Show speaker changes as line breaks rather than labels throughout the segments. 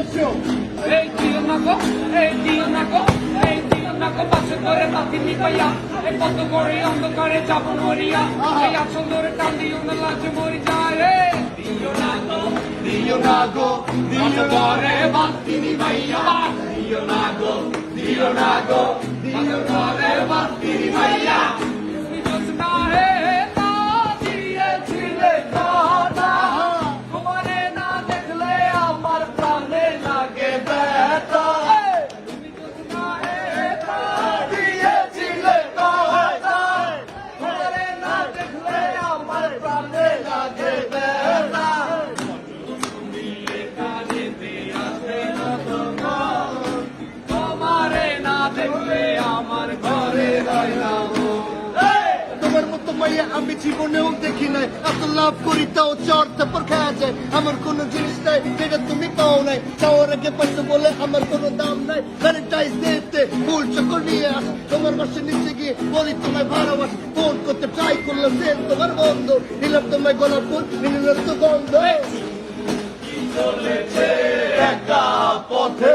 Ej, ty onako, ej, ty onako, ej, ty onako, পাশে ধরে বাতি নিপাইয়া এই পদ্ম করে অন্ধকারে যাব মরিয়া এই আচল ধরে কান্দি অন্য লাজ মরি যায় রে। দিও না গো
দিও না গো দিও
ধরে বাতি নিপাইয়া দিও না গো দিও না গো দিও ধরে বাতি নিপাইয়া তোমার
মতো মাইয়া আমি জীবনেও দেখি নাই এত লাভ করি তাও চর তারপর খাওয়া যায় আমার কোনো জিনিস নাই যেটা তুমি পাও নাই চাওয়ার আগে পাইছো বলে আমার কোনো দাম নাই স্যানিটাইজ দিতে ফুল চকর নিয়ে আস তোমার বাসে নিচে গিয়ে বলি তোমায় ভালোবাস ফোন করতে ট্রাই করলাম সে তোমার বন্ধ নিলাম তোমায় গোলাপ ফুল নিলাম তো গন্ধ চলেছে একা পথে।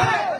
Hey!